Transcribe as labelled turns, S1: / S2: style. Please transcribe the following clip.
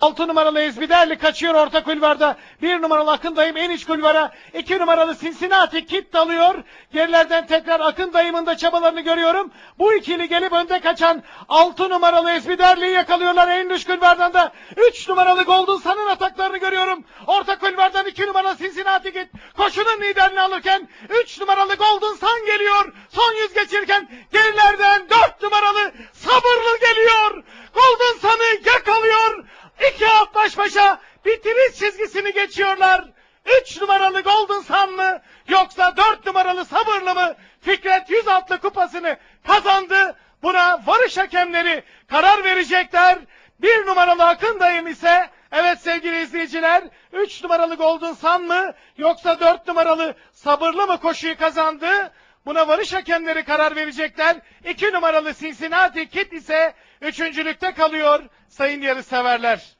S1: 6 numaralı Ezbiderli kaçıyor orta kulvarda. 1 numaralı Akın Dayım en iç kulvara. 2 numaralı Cincinnati Kit dalıyor. Gerilerden tekrar Akın Dayım'ın da çabalarını görüyorum. Bu ikili gelip önde kaçan 6 numaralı Ezbiderli'yi yakalıyorlar en dış kulvardan da. 3 numaralı Golden Sun'ın ataklarını görüyorum. Orta kulvardan 2 numaralı Cincinnati Kit koşunun liderini alırken 3 numaralı Golden Sun geliyor. Son yüz geçirirken gerilerden 4 numaralı Sabırlı geliyor. Golden Sun'ı yakalıyor. İki at baş başa bitiriş çizgisini geçiyorlar. Üç numaralı Golden Sun mı yoksa dört numaralı Sabırlı mı? Fikret 106 kupasını kazandı. Buna varış hakemleri karar verecekler. Bir numaralı Akın dayım ise evet sevgili izleyiciler 3 numaralı Golden Sun mı yoksa 4 numaralı Sabırlı mı koşuyu kazandı? Buna varış hakemleri karar verecekler. 2 numaralı Cincinnati Kid ise üçüncülükte kalıyor sayın yarışseverler.